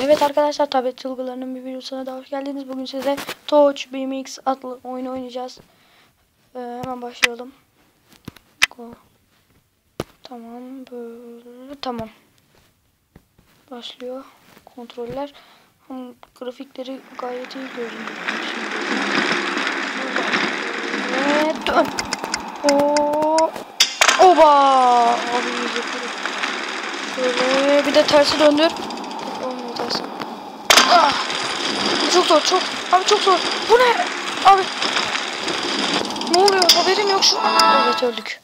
Evet arkadaşlar tablet çılgılarının bir videosuna daha hoş geldiniz. Bugün size Touch BMX adlı oyunu oynayacağız. Ee, hemen başlayalım. Go. Tamam böyle tamam. Başlıyor. Kontroller. Ama grafikleri gayet iyi görünüyor. Ve dön. Oo. Oba. Abi. Şöyle bir de tersi döndür. Tersi. Ah. Çok zor çok. Abi çok zor. Bu ne? Abi. Ne oluyor? Haberim yok şu. Evet öldük.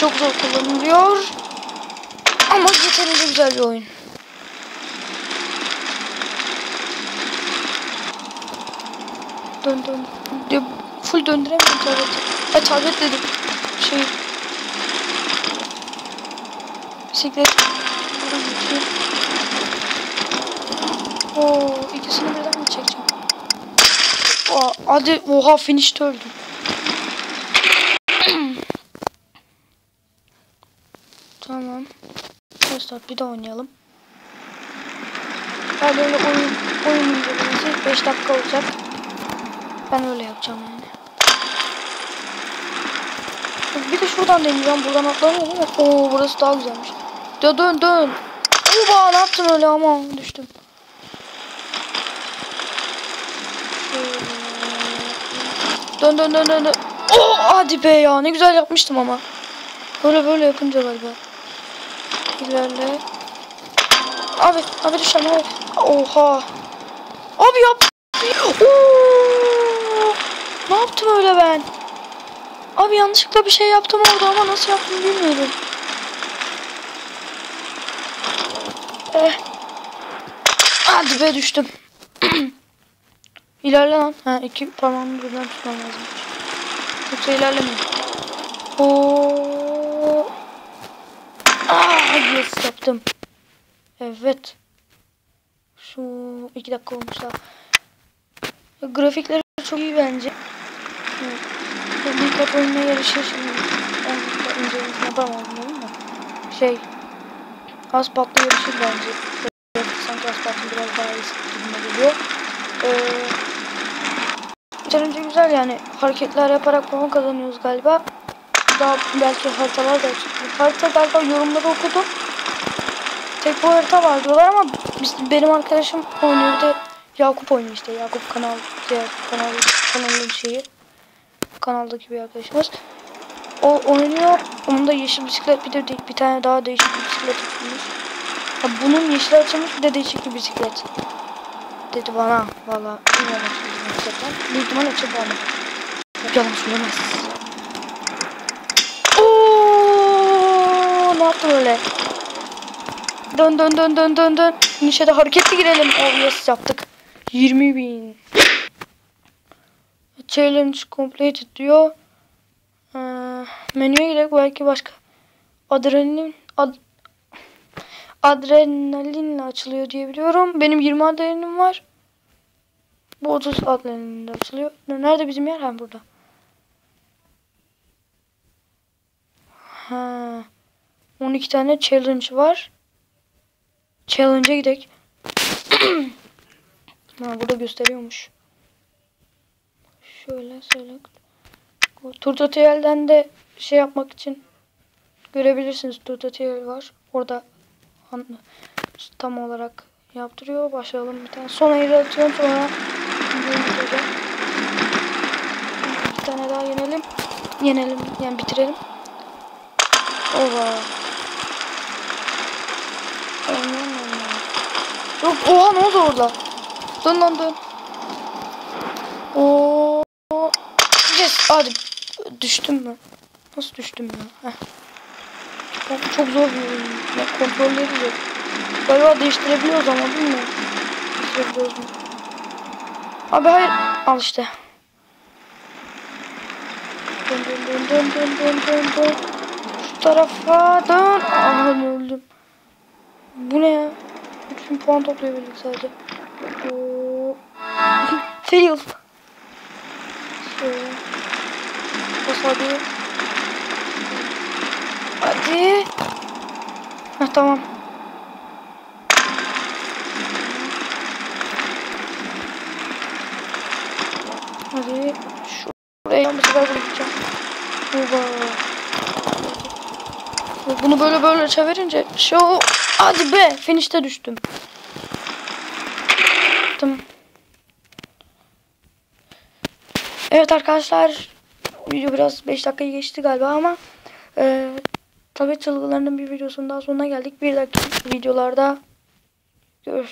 Çok zor kullanılıyor. Ama yeterince güzel bir oyun. Dön dön. De, full döndüremiyorum tableti. Ay tablet dedim. Şey. Bisiklet. Buradan geçeyim. Oo, ikisini birden mi çekeceğim? Aa, hadi oha finish'te öldüm. tamam. Arkadaşlar bir daha oynayalım. Ben böyle oyun oyun incelemesi 5 dakika olacak. Ben öyle yapacağım yani. Bir de şuradan deneyeceğim. Buradan mi? Oo burası daha güzelmiş. Dön dön dön. Oba ne yaptım öyle ama düştüm. Dön dön dön dön. dön. Oh hadi be ya ne güzel yapmıştım ama. Böyle böyle yapınca galiba. İlerle. Abi abi düşeceğim abi. Oha. Abi yap. Oo. Ne yaptım öyle ben? Abi yanlışlıkla bir şey yaptım orada ama nasıl yaptım bilmiyorum. Eh. Hadi be düştüm. İlerle lan. Ha iki parmağımı birden tutmam lazım. Yoksa ilerlemiyor. Oo. Ah yes yaptım. Evet. Şu iki dakika olmuş daha. Grafikleri çok iyi bence. Evet. Bir kat oyununa yarışır şimdi. Onu da incelemesini değil mi? Şey. Aspatlı yarışır bence. Sanki Aspat'ın biraz daha iyi gibime geliyor. Ee, Yeterince güzel yani. Hareketler yaparak puan kazanıyoruz galiba. Daha belki haritalar da açık. Harita galiba yorumları okudum. Tek bu harita var diyorlar ama biz, benim arkadaşım oynuyor de Yakup oynuyor işte. Yakup kanal, diğer kanal, kanalın şeyi. Kanaldaki bir arkadaşımız. O oynuyor. Onun da yeşil bisiklet bir de bir tane daha değişik bir bisiklet açılmış. Ha, bunun yeşil açılmış bir de değişik bir bisiklet. Dedi bana. Valla bilmiyorum bisikletten. Büyük ihtimal açıldı ama. Yalan söylemez. Oo, ne yaptın öyle? Dön dön dön dön dön dön. Nişede hareketli girelim. Oh yes yaptık. 20 bin. Challenge completed diyor. Ee, menüye gidelim belki başka. Adrenalin ad, adrenalinle açılıyor diye biliyorum. Benim 20 adrenalin var. Bu 30 adrenalinle açılıyor. Nerede bizim yer? Ha burada. Ha. 12 tane challenge var. Challenge'a gidelim. ha, burada gösteriyormuş. Şöyle select. Tutorial'den de şey yapmak için görebilirsiniz. Tutorial var. Orada tam olarak yaptırıyor. Başlayalım bir tane. Son ayrı atıyorum sonra. Bir tane daha yenelim. Yenelim. Yani bitirelim. Aman. Yok oha ne oldu orada? Dön lan dön. Oo. Yes. Hadi. Düştüm mü? Nasıl düştüm ya? Heh. Çok, çok zor bir oyun. Ya kontrolleri zor. Galiba değiştirebiliyoruz ama değil mi? Değiştirebiliyoruz mu? Abi hayır. Al işte. Dön dön dön dön dön dön dön dön. Şu tarafa dön. Aha öldüm. Bu ne ya? 3000 puan toplayabildik sadece. Oo. Fail. Şöyle. Hadi. Hadi. Ha tamam. Hadi şuraya bir sefer bulacağım. Bunu böyle böyle çevirince şey. Hadi be finişte düştüm. Tamam. Evet arkadaşlar video biraz 5 dakikayı geçti galiba ama e, tabi çılgılarının bir videosunun daha sonuna geldik. Bir dakika videolarda görüş